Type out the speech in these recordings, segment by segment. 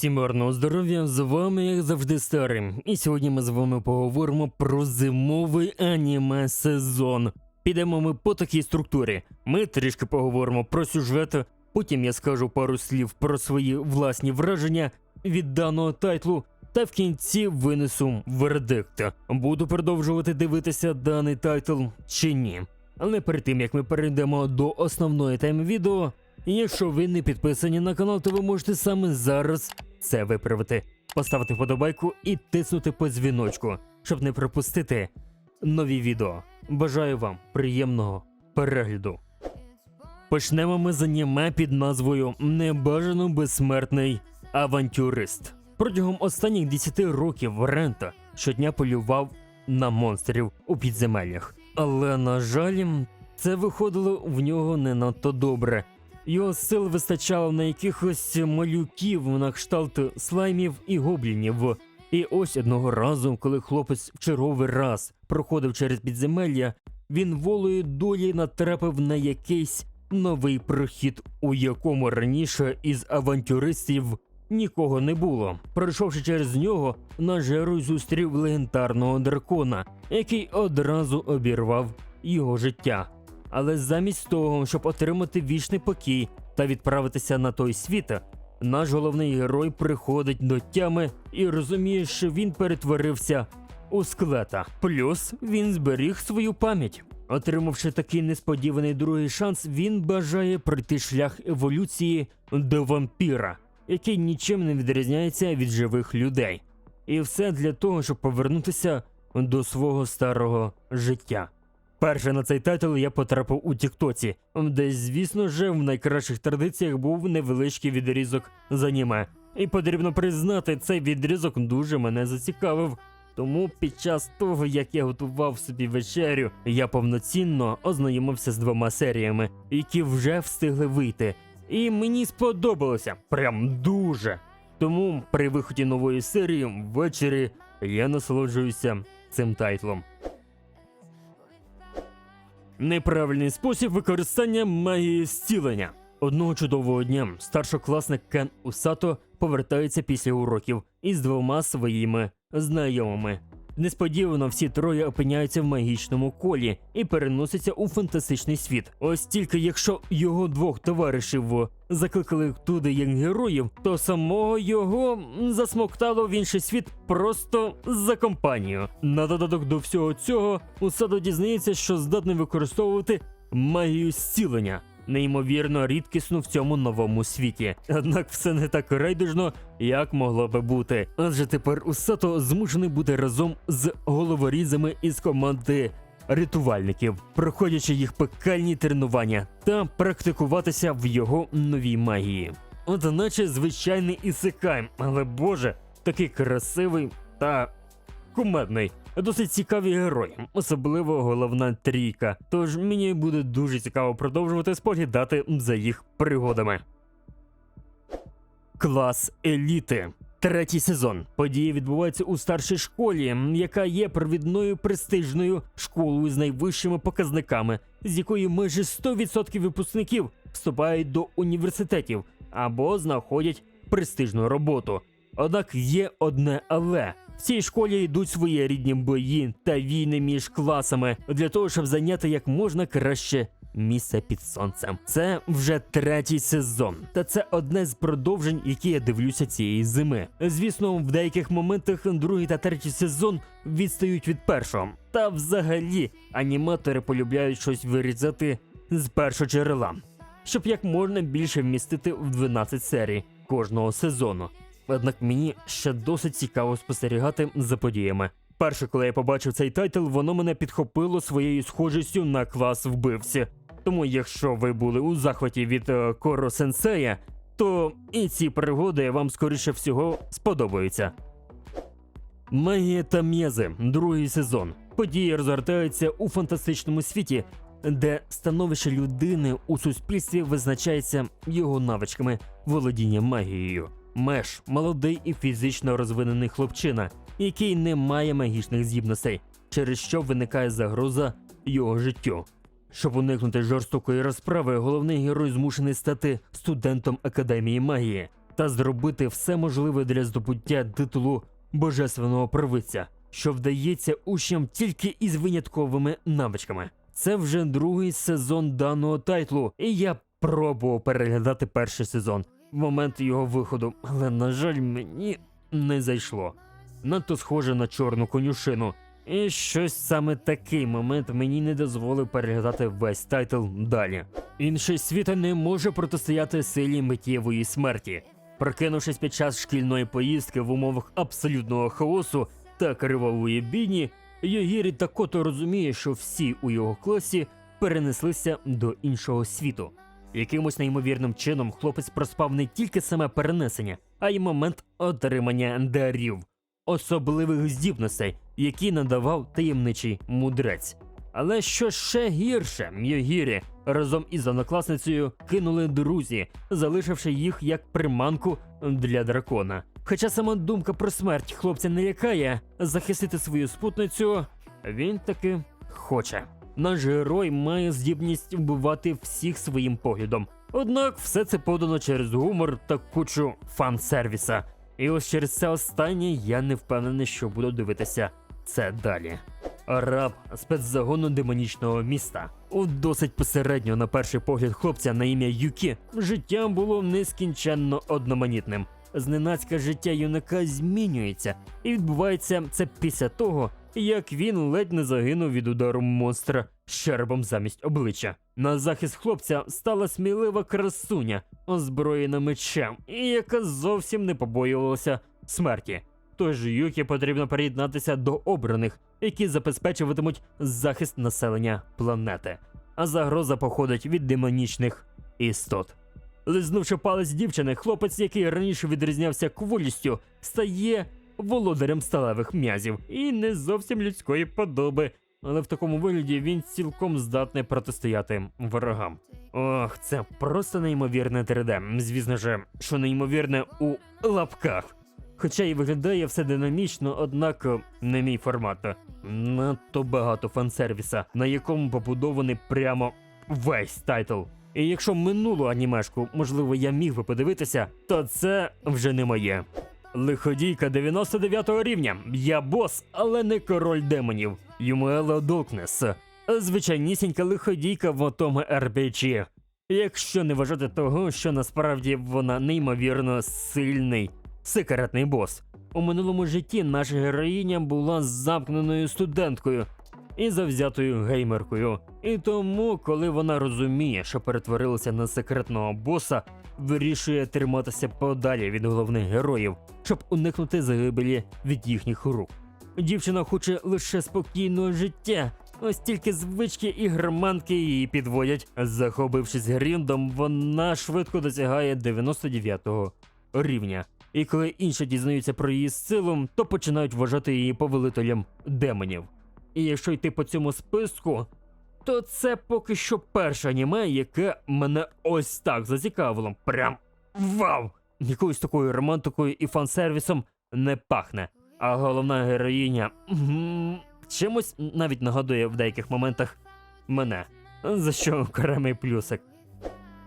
Всім гарного здоров'я, з вами як завжди старим. І сьогодні ми з вами поговоримо про зимовий аніме сезон. Підемо ми по такій структурі. Ми трішки поговоримо про сюжет, потім я скажу пару слів про свої власні враження від даного тайтлу, та в кінці винесу вердикт. Буду продовжувати дивитися даний тайтл чи ні. Але перед тим як ми перейдемо до основної теми відео, Якщо ви не підписані на канал, то ви можете саме зараз це виправити, поставити вподобайку і тиснути по дзвіночку, щоб не пропустити нові відео. Бажаю вам приємного перегляду. Почнемо ми з аніме під назвою Небажано безсмертний авантюрист. Протягом останніх 10 років Рента щодня полював на монстрів у підземеллях. Але, на жаль, це виходило в нього не надто добре. Його сил вистачало на якихось малюків на кшталт слаймів і гоблінів. І ось одного разу, коли хлопець в черговий раз проходив через підземелля, він волею долі натрапив на якийсь новий прохід, у якому раніше із авантюристів нікого не було. Пройшовши через нього, наш герой зустрів легендарного дракона, який одразу обірвав його життя. Але замість того, щоб отримати вічний покій та відправитися на той світ, наш головний герой приходить до тями і розуміє, що він перетворився у склета. Плюс він зберіг свою пам'ять. Отримавши такий несподіваний другий шанс, він бажає пройти шлях еволюції до вампіра, який нічим не відрізняється від живих людей. І все для того, щоб повернутися до свого старого життя. Перше на цей тайтл я потрапив у Тіктоці, де, звісно ж, в найкращих традиціях був невеличкий відрізок з аніме. І потрібно признати, цей відрізок дуже мене зацікавив. Тому під час того, як я готував собі вечерю, я повноцінно ознайомився з двома серіями, які вже встигли вийти. І мені сподобалося прям дуже. Тому при виході нової серії ввечері я насолоджуюся цим тайтлом. Неправильний спосіб використання магії зцілення. Одного чудового дня старшокласник Кен Усато повертається після уроків із двома своїми знайомими. Несподівано всі троє опиняються в магічному колі і переносяться у фантастичний світ. Ось тільки якщо його двох товаришів закликали туди як героїв, то самого його засмоктало в інший світ просто за компанію. На додаток до всього цього, Усадо дізнається, що здатний використовувати магію зцілення. Неймовірно рідкісно в цьому новому світі. Однак все не так райдужно, як могло би бути. Адже тепер Усато змушений бути разом з головорізами із команди рятувальників, проходячи їх пекальні тренування та практикуватися в його новій магії. Одначе звичайний ісикай, але боже, такий красивий та кумедний. Досить цікаві герої, особливо головна трійка. Тож мені буде дуже цікаво продовжувати споглядати за їх пригодами. Клас еліти. Третій сезон. Події відбуваються у старшій школі, яка є провідною престижною школою з найвищими показниками, з якої майже 100% випускників вступають до університетів або знаходять престижну роботу. Однак є одне але. В цій школі йдуть свої рідні бої та війни між класами для того, щоб зайняти як можна краще місце під сонцем. Це вже третій сезон, та це одне з продовжень, які я дивлюся цієї зими. Звісно, в деяких моментах другий та третій сезон відстають від першого. Та взагалі аніматори полюбляють щось вирізати з першого джерела, щоб як можна більше вмістити в 12 серій кожного сезону. Однак мені ще досить цікаво спостерігати за подіями. Перше, коли я побачив цей тайтл, воно мене підхопило своєю схожістю на клас вбивці. Тому, якщо ви були у захваті від е, Коро Сенсея, то і ці пригоди вам скоріше всього сподобаються. Магія та м'язи, другий сезон. Події розгортаються у фантастичному світі, де становище людини у суспільстві визначається його навичками володіння магією. Меш молодий і фізично розвинений хлопчина, який не має магічних здібностей, через що виникає загроза його життю. Щоб уникнути жорстокої розправи, головний герой змушений стати студентом академії магії. та зробити все можливе для здобуття титулу божественного провидця, що вдається учням тільки із винятковими навичками. Це вже другий сезон даного тайтлу, і я пробував переглядати перший сезон момент його виходу, але на жаль, мені не зайшло. Надто схоже на чорну конюшину. І щось саме такий момент мені не дозволив переглядати весь тайтл далі. Інший світ не може протистояти силі миттєвої смерті. Прокинувшись під час шкільної поїздки в умовах абсолютного хаосу та кривавої бійні, Йогірі Такото розуміє, що всі у його класі перенеслися до іншого світу. Якимось неймовірним чином хлопець проспав не тільки саме перенесення, а й момент отримання дарів, особливих здібностей, які надавав таємничий мудрець. Але що ще гірше, Мьогірі разом із однокласницею кинули друзі, залишивши їх як приманку для дракона. Хоча сама думка про смерть хлопця не лякає, захистити свою спутницю він таки хоче. Наш герой має здібність вбивати всіх своїм поглядом. Однак все це подано через гумор та кучу фан-сервіса. І ось через це останнє я не впевнений, що буду дивитися це далі. Раб спецзагону демонічного міста. У досить посередньо на перший погляд хлопця на ім'я Юкі життя було нескінченно одноманітним. Зненацька життя юнака змінюється, і відбувається це після того, як він ледь не загинув від удару монстра з черепом замість обличчя. На захист хлопця стала смілива красуня, озброєна мечем, яка зовсім не побоювалася смерті. Тож Юкі потрібно приєднатися до обраних, які забезпечуватимуть захист населення планети. А загроза походить від демонічних істот. Лизнувши палець дівчини, хлопець, який раніше відрізнявся кволістю, стає володарем сталевих м'язів і не зовсім людської подоби. Але в такому вигляді він цілком здатний протистояти ворогам. Ох, це просто неймовірне 3D. Звісно ж, що неймовірне у лапках. Хоча і виглядає все динамічно, однак не мій формат. Надто багато фансервіса, на якому побудований прямо весь тайтл. І якщо минулу анімешку, можливо, я міг би подивитися, то це вже не моє. Лиходійка 99 рівня. Я бос, але не король демонів. Юмуела Докнес. Звичайнісінька лиходійка в отому RPG. Якщо не вважати того, що насправді вона неймовірно сильний секретний бос. У минулому житті наша героїня була замкненою студенткою і завзятою геймеркою. І тому, коли вона розуміє, що перетворилася на секретного боса, вирішує триматися подалі від головних героїв, щоб уникнути загибелі від їхніх рук. Дівчина хоче лише спокійного життя. Ось тільки звички і громанки її підводять. Захопившись гріндом, вона швидко досягає 99-го рівня. І коли інші дізнаються про її силу, то починають вважати її повелителем демонів. І якщо йти по цьому списку, то це поки що перше аніме, яке мене ось так зацікавило. Прям вау! Якоюсь такою романтикою і фан-сервісом не пахне. А головна героїня чимось навіть нагадує в деяких моментах мене. За що окремий плюсик.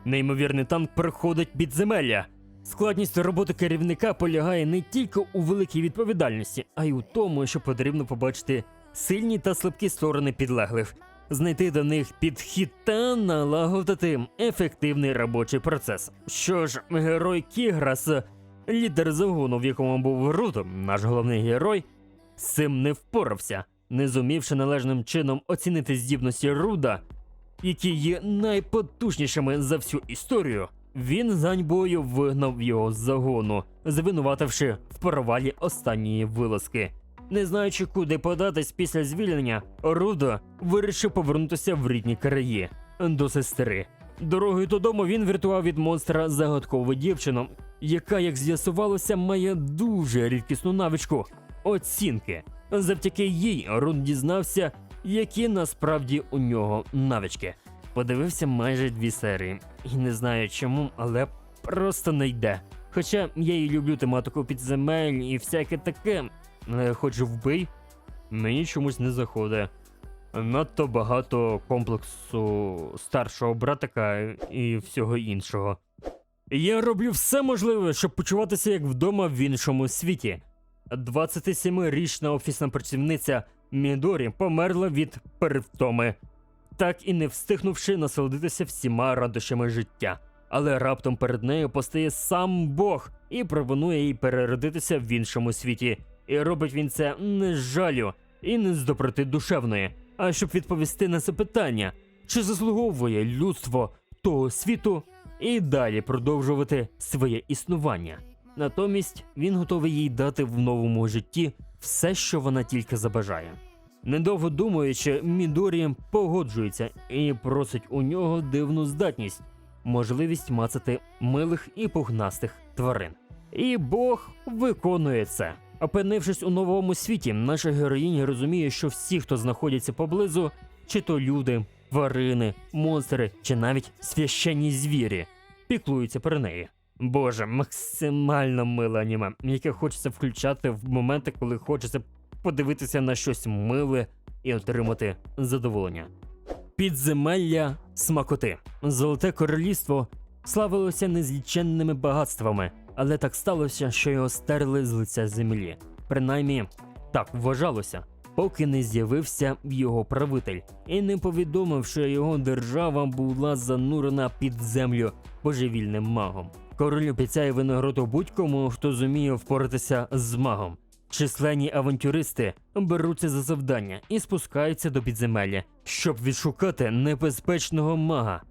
Неймовірний танк проходить підземелля. Складність роботи керівника полягає не тільки у великій відповідальності, а й у тому, що потрібно побачити сильні та слабкі сторони підлеглих, знайти до них підхід та налагодити ефективний робочий процес. Що ж, герой Кіграс, лідер загону, в якому був Руто, наш головний герой, з цим не впорався, не зумівши належним чином оцінити здібності Руда, які є найпотужнішими за всю історію. Він з ганьбою вигнав його з загону, звинувативши в провалі останньої вилазки. Не знаючи, куди податись після звільнення, Рудо вирішив повернутися в рідні краї до сестри. Дорогою додому він врятував від монстра загадкову дівчину, яка, як з'ясувалося, має дуже рідкісну навичку оцінки. Завдяки їй Рун дізнався, які насправді у нього навички. Подивився майже дві серії, і не знаю чому, але просто не йде. Хоча я і люблю тематику підземель і всяке таке, хоч вбий, мені чомусь не заходить. Надто багато комплексу старшого братика і всього іншого. Я роблю все можливе, щоб почуватися як вдома в іншому світі. 27-річна офісна працівниця Мідорі померла від перевтоми, так і не встигнувши насолодитися всіма радощами життя. Але раптом перед нею постає сам Бог і пропонує їй переродитися в іншому світі. І робить він це не з жалю і не з доброти душевної, а щоб відповісти на запитання, чи заслуговує людство того світу і далі продовжувати своє існування. Натомість він готовий їй дати в новому житті все, що вона тільки забажає. Недовго думаючи, Мідорі погоджується і просить у нього дивну здатність можливість мацати милих і пухнастих тварин. І Бог виконує це. Опинившись у новому світі, наша героїня розуміє, що всі, хто знаходяться поблизу, чи то люди, тварини, монстри, чи навіть священні звірі, піклуються про неї. Боже, максимально миле аніме, яке хочеться включати в моменти, коли хочеться подивитися на щось миле і отримати задоволення. Підземелля смакоти. Золоте королівство славилося незліченними багатствами, але так сталося, що його стерли з лиця землі. Принаймні, так вважалося, поки не з'явився його правитель і не повідомив, що його держава була занурена під землю божевільним магом. Король обіцяє винагороду будь-кому, хто зуміє впоратися з магом. Численні авантюристи беруться за завдання і спускаються до підземелля, щоб відшукати небезпечного мага.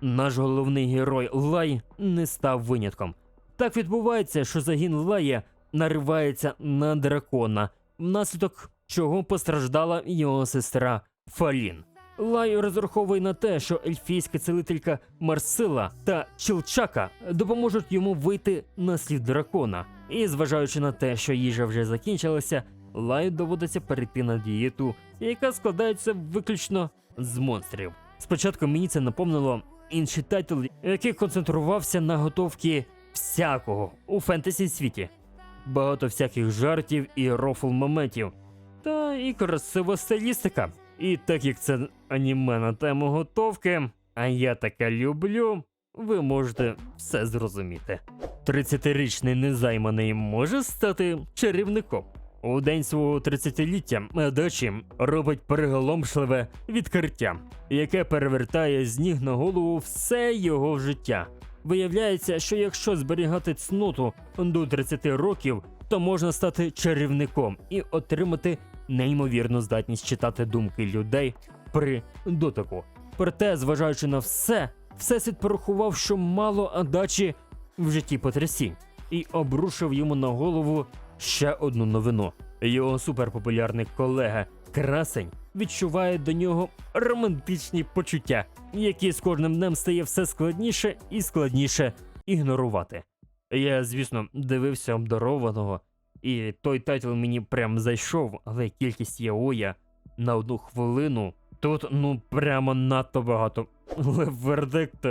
Наш головний герой Лай не став винятком. Так відбувається, що загін Лая наривається на дракона, внаслідок чого постраждала його сестра Фалін. Лай розраховує на те, що ельфійська цілителька Марсила та Чилчака допоможуть йому вийти на слід дракона. І зважаючи на те, що їжа вже закінчилася, Лаю доводиться перейти на дієту, яка складається виключно з монстрів. Спочатку мені це напомнило інший тайтл, який концентрувався на готовці всякого у фентезі світі. Багато всяких жартів і рофл моментів, та і красива стилістика. І так як це аніме на тему готовки, а я таке люблю, ви можете все зрозуміти. 30-річний незайманий може стати чарівником. У день свого 30-ліття Дачі робить приголомшливе відкриття, яке перевертає з ніг на голову все його життя. Виявляється, що якщо зберігати цноту до 30 років, то можна стати чарівником і отримати неймовірну здатність читати думки людей при дотику. Проте, зважаючи на все, всесвіт порахував, що мало Адачі в житті потрясінь, і обрушив йому на голову ще одну новину. Його суперпопулярний колега Красень відчуває до нього романтичні почуття, які з кожним днем стає все складніше і складніше ігнорувати. Я, звісно, дивився обдарованого, і той тайтл мені прям зайшов, але кількість яоя на одну хвилину тут ну прямо надто багато. Але вердикт.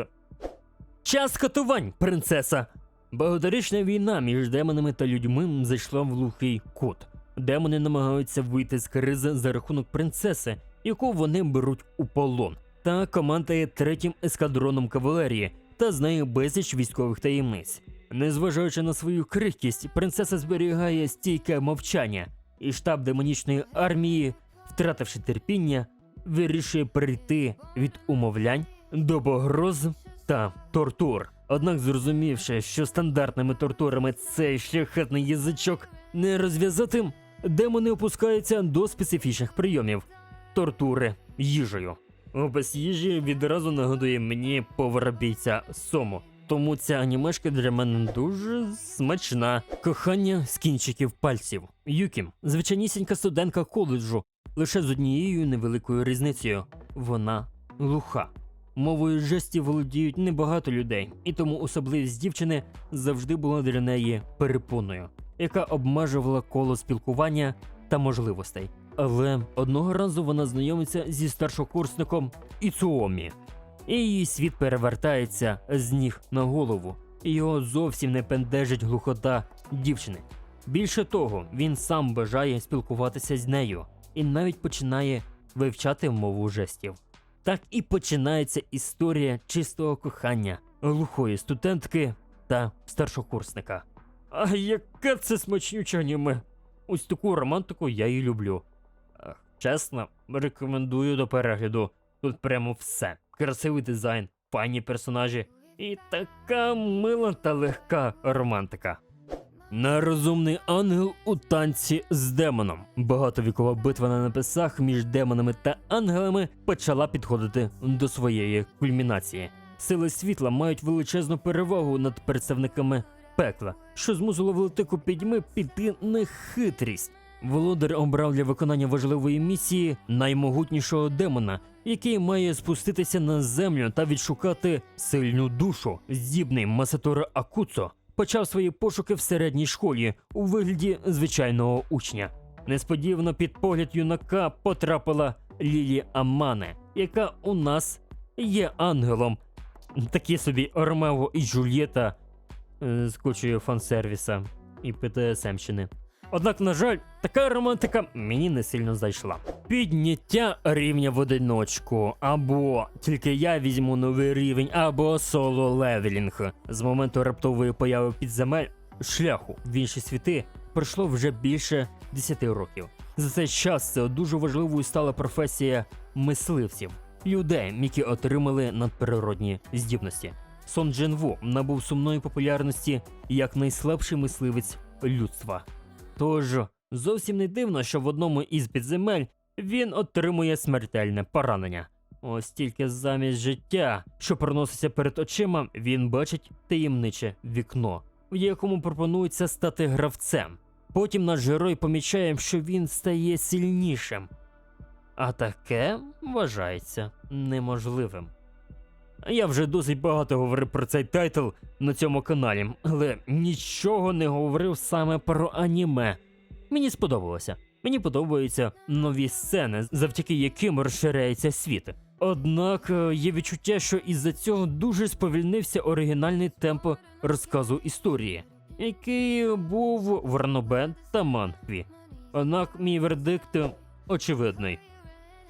Час катувань, принцеса! Багаторічна війна між демонами та людьми зайшла в глухий кут. Демони намагаються вийти з кризи за рахунок принцеси, яку вони беруть у полон, та командує третім ескадроном кавалерії та знає безліч військових таємниць. Незважаючи на свою крихкість, принцеса зберігає стійке мовчання, і штаб демонічної армії, втративши терпіння, вирішує перейти від умовлянь до погроз та тортур. Однак, зрозумівши, що стандартними тортурами цей шляхетний язичок не розв'язати, демони опускаються до специфічних прийомів тортури їжею. Опис їжі відразу нагадує мені повара бійця Сому. Тому ця анімешка для мене дуже смачна. Кохання з кінчиків пальців. Юкі, звичайнісінька студентка коледжу, лише з однією невеликою різницею. Вона глуха. Мовою жестів володіють небагато людей, і тому особливість дівчини завжди була для неї перепоною, яка обмежувала коло спілкування та можливостей. Але одного разу вона знайомиться зі старшокурсником Іцуомі, і її світ перевертається з ніг на голову. І Його зовсім не пендежить глухота дівчини. Більше того, він сам бажає спілкуватися з нею і навіть починає вивчати мову жестів. Так і починається історія чистого кохання глухої студентки та старшокурсника. А яке це смачнюче аніме? Ось таку романтику я і люблю. Е, Чесно, рекомендую до перегляду. Тут прямо все. Красивий дизайн, файні персонажі і така мила та легка романтика. Нерозумний ангел у танці з демоном. Багатовікова битва на небесах між демонами та ангелами почала підходити до своєї кульмінації. Сили світла мають величезну перевагу над представниками пекла, що змусило велетику підьми піти на хитрість. Володар обрав для виконання важливої місії наймогутнішого демона, який має спуститися на землю та відшукати сильну душу. Здібний Масатора Акуцо почав свої пошуки в середній школі у вигляді звичайного учня. Несподівано під погляд юнака потрапила Лілі Амане, яка у нас є ангелом. Такі собі Ромео і Джульєта з кучою фан-сервіса і ПТСМщини. Однак, на жаль, така романтика мені не сильно зайшла. Підняття рівня в одиночку, або тільки я візьму новий рівень, або соло левелінг. З моменту раптової появи підземель шляху в інші світи пройшло вже більше 10 років. За цей час це дуже важливою стала професія мисливців, людей, які отримали надприродні здібності. Сон Джен Ву набув сумної популярності як найслабший мисливець людства. Тож зовсім не дивно, що в одному із підземель він отримує смертельне поранення. Ось тільки замість життя, що проноситься перед очима, він бачить таємниче вікно, в якому пропонується стати гравцем. Потім наш герой помічає, що він стає сильнішим. А таке вважається неможливим. Я вже досить багато говорив про цей тайтл на цьому каналі, але нічого не говорив саме про аніме. Мені сподобалося. Мені подобаються нові сцени, завдяки яким розширяється світ. Однак е, є відчуття, що із-за цього дуже сповільнився оригінальний темп розказу історії, який був в Ранобе та Манхві. Однак мій вердикт очевидний.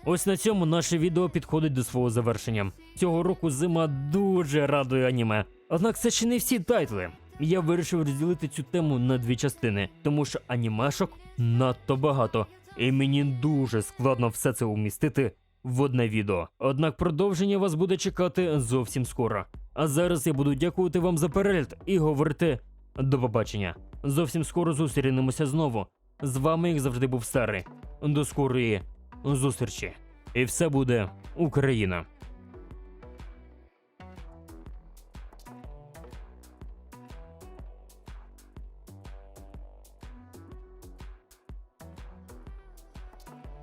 Ось на цьому наше відео підходить до свого завершення. Цього року зима дуже радує аніме. Однак це ще не всі тайтли. Я вирішив розділити цю тему на дві частини, тому що анімешок надто багато, і мені дуже складно все це умістити в одне відео. Однак продовження вас буде чекати зовсім скоро. А зараз я буду дякувати вам за перегляд і говорити до побачення. Зовсім скоро зустрінемося знову. З вами, як завжди, був старий. До скорої зустрічі. І все буде Україна.